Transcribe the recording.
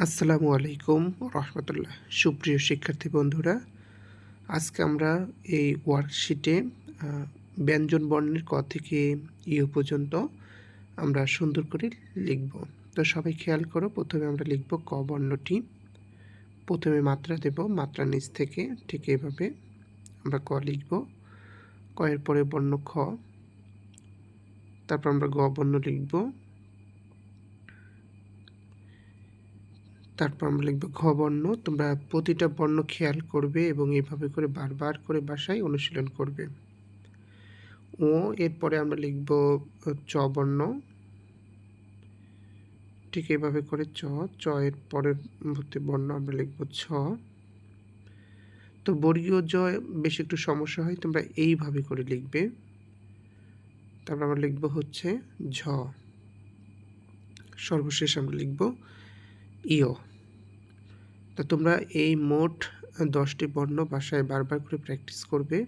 আসসালামু আলাইকুম রহমতুল্লাহ। সুপ্রিয় শিক্ষার্থী বন্ধুরা, আজকে আমরা এই ওয়ার্কশিটে ব্যঞ্জন বর্ণের ক থেকে ইউ পর্যন্ত আমরা সুন্দর করে লিখব। তো সবাই খেয়াল করো, প্রথমে আমরা লিখব ক বর্ণটি। প্রথমে মাত্রা দেব, মাত্রা নিচ থেকে ঠিক এভাবে আমরা ক লিখব। ক এর পরে বর্ণ খ। তারপর আমরা গ বর্ণ লিখব। তারপর আমরা লিখব ঘ বর্ণ। তোমরা প্রতিটা বর্ণ খেয়াল করবে এবং এইভাবে করে বারবার করে বাসায় অনুশীলন করবে। ও, এরপরে আমরা লিখব চ বর্ণ। ঠিক এইভাবে করে চ চ এর পরের বর্ণ আমরা লিখব ছ। তো বর্গীয় জ বেশ একটু সমস্যা হয়, তোমরা এইভাবে করে লিখবে। তারপর আমরা লিখব হচ্ছে ঝ। সর্বশেষ আমরা লিখব ইয় তো তোমরা এই মোট দশটি বর্ণ বাসায় বারবার করে প্র্যাকটিস করবে।